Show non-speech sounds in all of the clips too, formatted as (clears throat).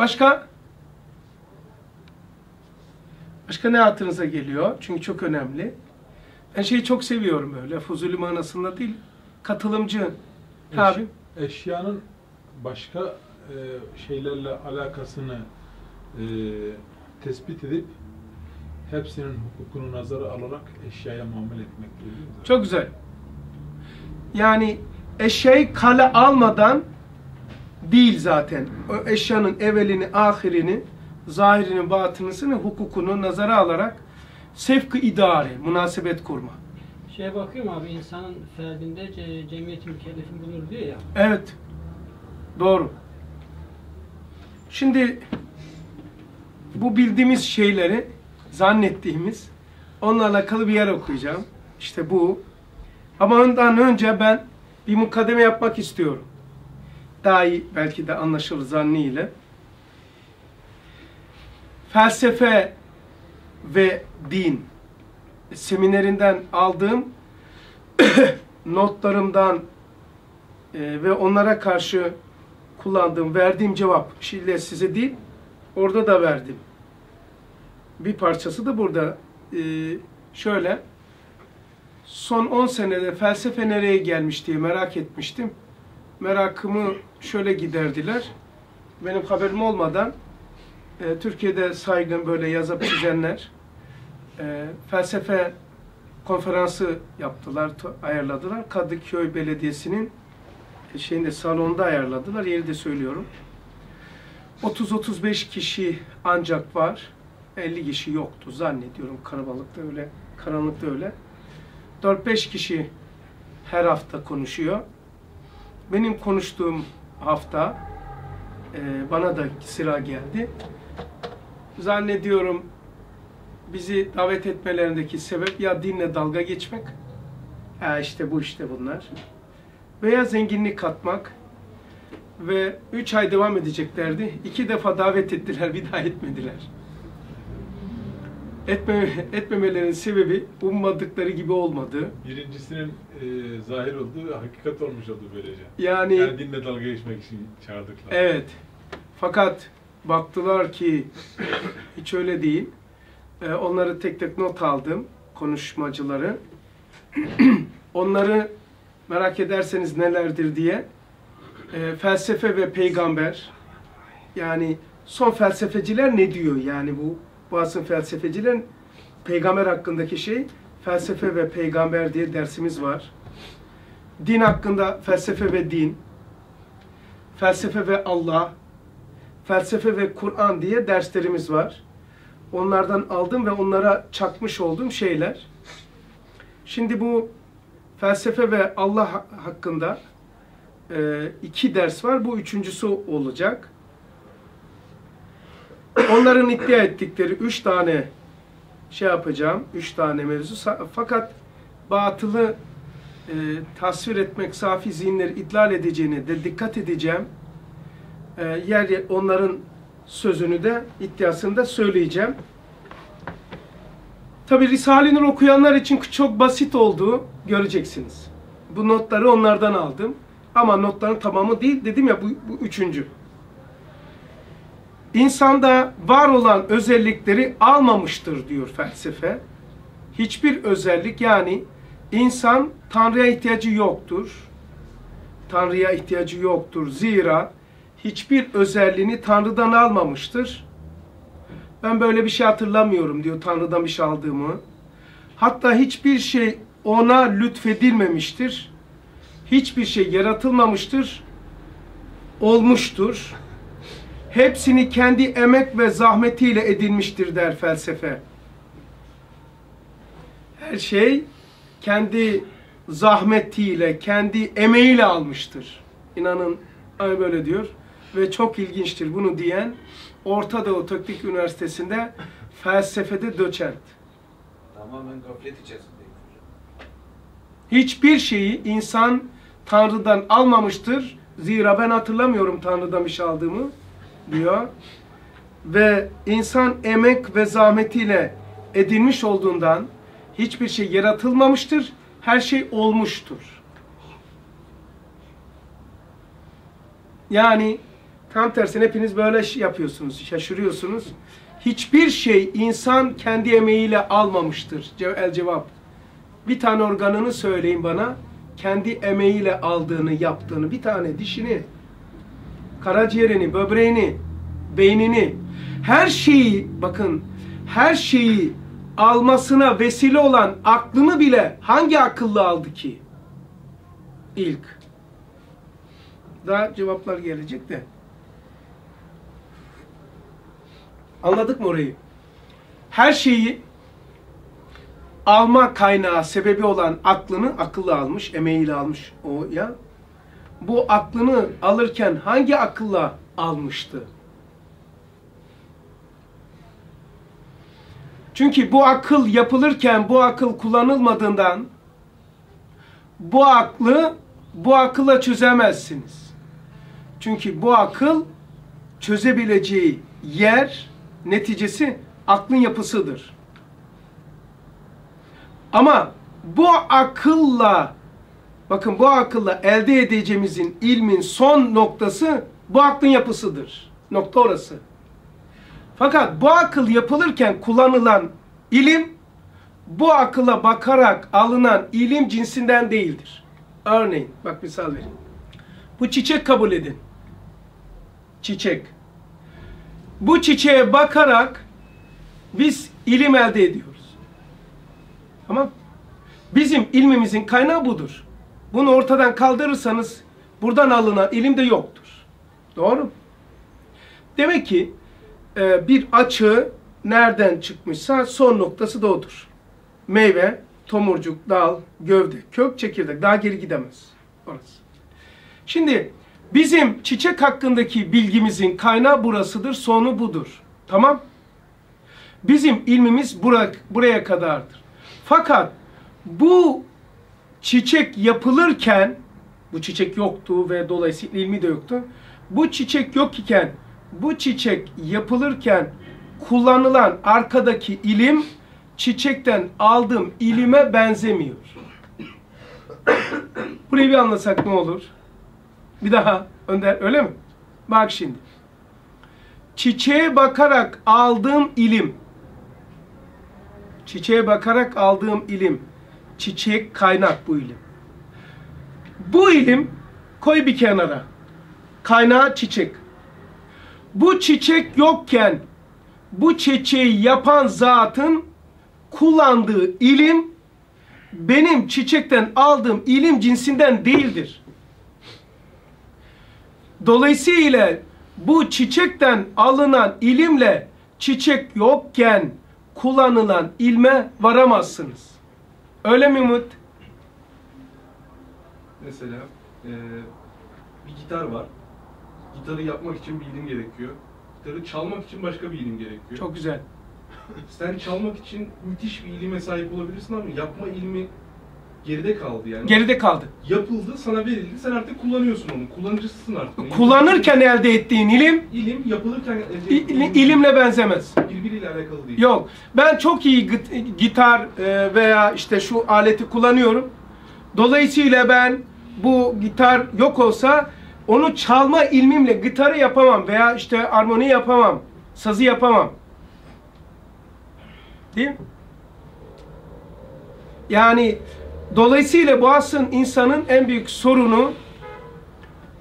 Başka? Başka ne hatırınıza geliyor? Çünkü çok önemli. Ben şeyi çok seviyorum böyle. Fuzuli manasında değil. Katılımcı. Tabi. Eşyanın başka e, şeylerle alakasını e, tespit edip hepsinin hukukunu nazara alarak eşyaya muamele etmek mi? Çok güzel. Yani eşyayı kale almadan değil zaten. O eşyanın evvelini, ahirini, zahirini, batınısını, hukukunu nazara alarak sevk-ı idare, münasebet kurma. Şeye bakıyorum abi insanın ferdinde ce- cemiyetin mükellefin bulunur diyor ya. Evet. Doğru. Şimdi bu bildiğimiz şeyleri zannettiğimiz onunla alakalı bir yer okuyacağım. İşte bu. Ama ondan önce ben bir mukaddeme yapmak istiyorum. Daha iyi belki de anlaşılır zanniyle. Felsefe ve din seminerinden aldığım (coughs) notlarımdan e, ve onlara karşı kullandığım, verdiğim cevap ile size değil, orada da verdim. Bir parçası da burada. E, şöyle, son 10 senede felsefe nereye gelmiş diye merak etmiştim. Merakımı şöyle giderdiler. Benim haberim olmadan e, Türkiye'de saygın böyle yazıp çizenler e, felsefe konferansı yaptılar, ayarladılar. Kadıköy Belediyesi'nin şeyinde salonda ayarladılar. Yeri de söylüyorum. 30-35 kişi ancak var. 50 kişi yoktu zannediyorum. Karabalıkta öyle, karanlıkta öyle. 4-5 kişi her hafta konuşuyor. Benim konuştuğum hafta e, bana da sıra geldi. Zannediyorum bizi davet etmelerindeki sebep ya dinle dalga geçmek. Ha işte bu işte bunlar. Veya zenginlik katmak. Ve üç ay devam edeceklerdi. İki defa davet ettiler, bir daha etmediler. Etme, etmemelerinin sebebi ummadıkları gibi olmadı. Birincisinin e, zahir olduğu hakikat olmuş oldu böylece. Yani Yani dinle dalga geçmek için çağırdıklar. Evet. Fakat baktılar ki hiç öyle değil. Ee, onları tek tek not aldım, konuşmacıları. (clears throat) Onları merak ederseniz nelerdir diye e, felsefe ve peygamber yani son felsefeciler ne diyor yani bu bazı felsefecilerin peygamber hakkındaki şey felsefe ve peygamber diye dersimiz var. Din hakkında felsefe ve din, felsefe ve Allah, felsefe ve Kur'an diye derslerimiz var. Onlardan aldım ve onlara çakmış olduğum şeyler. Şimdi bu felsefe ve Allah ha- hakkında iki ders var. Bu üçüncüsü olacak. Onların iddia ettikleri üç tane şey yapacağım. Üç tane mevzu. Fakat batılı e, tasvir etmek, safi zihinleri idlal edeceğine de dikkat edeceğim. E, yer yer onların sözünü de iddiasını da söyleyeceğim. Tabi Risale-i Nur okuyanlar için çok basit olduğu göreceksiniz. Bu notları onlardan aldım. Ama notların tamamı değil. Dedim ya bu, bu üçüncü. İnsanda var olan özellikleri almamıştır diyor felsefe. Hiçbir özellik yani insan Tanrı'ya ihtiyacı yoktur. Tanrı'ya ihtiyacı yoktur. Zira hiçbir özelliğini Tanrı'dan almamıştır. Ben böyle bir şey hatırlamıyorum diyor Tanrı'dan bir şey aldığımı. Hatta hiçbir şey ona lütfedilmemiştir. Hiçbir şey yaratılmamıştır. Olmuştur. Hepsini kendi emek ve zahmetiyle edinmiştir der felsefe. Her şey kendi zahmetiyle, kendi emeğiyle almıştır. İnanın ay böyle diyor. Ve çok ilginçtir bunu diyen Orta Doğu Teknik Üniversitesi'nde felsefede doçent. Tamamen gaflet içerisindeyim. Hiçbir şeyi insan Tanrı'dan almamıştır. Zira ben hatırlamıyorum Tanrı'dan bir şey aldığımı diyor. Ve insan emek ve zahmetiyle edinmiş olduğundan hiçbir şey yaratılmamıştır. Her şey olmuştur. Yani Tam tersine hepiniz böyle yapıyorsunuz, şaşırıyorsunuz. Hiçbir şey insan kendi emeğiyle almamıştır. El cevap. Bir tane organını söyleyin bana. Kendi emeğiyle aldığını, yaptığını. Bir tane dişini, karaciğerini, böbreğini, beynini. Her şeyi, bakın, her şeyi almasına vesile olan aklını bile hangi akıllı aldı ki? İlk. Daha cevaplar gelecek de. Anladık mı orayı? Her şeyi alma kaynağı, sebebi olan aklını akıllı almış, emeğiyle almış o ya. Bu aklını alırken hangi akılla almıştı? Çünkü bu akıl yapılırken bu akıl kullanılmadığından bu aklı bu akılla çözemezsiniz. Çünkü bu akıl çözebileceği yer neticesi aklın yapısıdır. Ama bu akılla bakın bu akılla elde edeceğimizin ilmin son noktası bu aklın yapısıdır. Nokta orası. Fakat bu akıl yapılırken kullanılan ilim bu akıla bakarak alınan ilim cinsinden değildir. Örneğin bak misal vereyim. Bu çiçek kabul edin. Çiçek. Bu çiçeğe bakarak biz ilim elde ediyoruz. Tamam? Bizim ilmimizin kaynağı budur. Bunu ortadan kaldırırsanız buradan alınan ilim de yoktur. Doğru mu? Demek ki e, bir açığı nereden çıkmışsa son noktası da odur. Meyve, tomurcuk, dal, gövde, kök, çekirdek. Daha geri gidemez. Orası. Şimdi bizim çiçek hakkındaki bilgimizin kaynağı burasıdır, sonu budur. Tamam? Bizim ilmimiz bura, buraya kadardır. Fakat bu çiçek yapılırken, bu çiçek yoktu ve dolayısıyla ilmi de yoktu. Bu çiçek yok iken, bu çiçek yapılırken kullanılan arkadaki ilim, çiçekten aldığım ilime benzemiyor. Burayı bir anlasak ne olur? Bir daha Önder öyle mi? Bak şimdi. Çiçeğe bakarak aldığım ilim. Çiçeğe bakarak aldığım ilim. Çiçek kaynak bu ilim. Bu ilim koy bir kenara. Kaynağı çiçek. Bu çiçek yokken bu çiçeği yapan zatın kullandığı ilim benim çiçekten aldığım ilim cinsinden değildir. Dolayısıyla bu çiçekten alınan ilimle çiçek yokken kullanılan ilme varamazsınız. Öyle mi Umut? Mesela eee, bir gitar var. Gitarı yapmak için bir ilim gerekiyor. Gitarı çalmak için başka bir ilim gerekiyor. Çok güzel. Sen çalmak için müthiş bir ilime sahip olabilirsin ama yapma ilmi geride kaldı yani. Geride kaldı. Yapıldı, sana verildi. Sen artık kullanıyorsun onu. Kullanıcısısın artık. Kullanırken elde ettiğin ilim ilim yapılırken elde ettiğin ilimle benzemez. birbiriyle alakalı değil. Yok. Ben çok iyi git- gitar e, veya işte şu aleti kullanıyorum. Dolayısıyla ben bu gitar yok olsa onu çalma ilmimle gitarı yapamam veya işte armoni yapamam, sazı yapamam. Değil mi? Yani dolayısıyla bu aslında insanın en büyük sorunu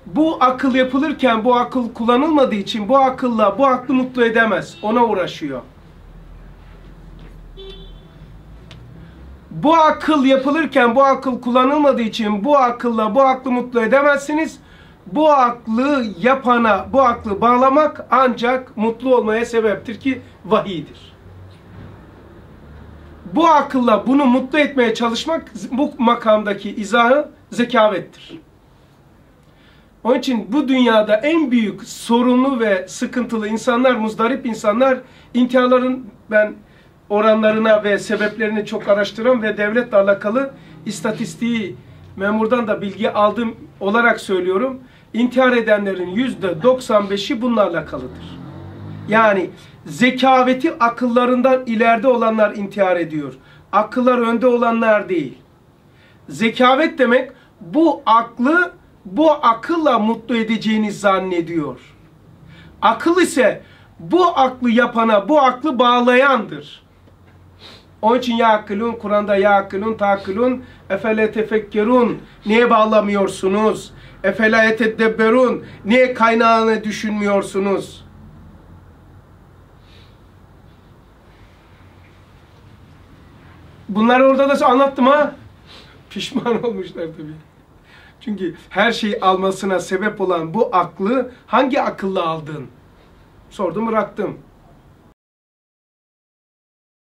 bu akıl yapılırken bu akıl kullanılmadığı için bu akılla bu aklı mutlu edemez. Ona uğraşıyor. Bu akıl yapılırken bu akıl kullanılmadığı için bu akılla bu aklı mutlu edemezsiniz. Bu aklı yapana bu aklı bağlamak ancak mutlu olmaya sebeptir ki vahiydir. Bu akılla bunu mutlu etmeye çalışmak bu makamdaki izahı zekavettir. Onun için bu dünyada en büyük sorunlu ve sıkıntılı insanlar, muzdarip insanlar, intiharların ben oranlarına ve sebeplerini çok araştıran ve devletle alakalı istatistiği memurdan da bilgi aldığım olarak söylüyorum. İntihar edenlerin yüzde 95'i bununla alakalıdır. Yani zekaveti akıllarından ileride olanlar intihar ediyor. Akıllar önde olanlar değil. Zekavet demek bu aklı bu akılla mutlu edeceğini zannediyor. Akıl ise bu aklı yapana, bu aklı bağlayandır. Onun için ya akılun, Kur'an'da ya akılun, takılun, efele tefekkerun. Niye bağlamıyorsunuz? Efela etedebberun. Niye kaynağını düşünmüyorsunuz? Bunları orada da anlattım ha. Pişman (laughs) olmuşlar tabii. Çünkü her şeyi almasına sebep olan bu aklı hangi akılla aldın? Sordum bıraktım.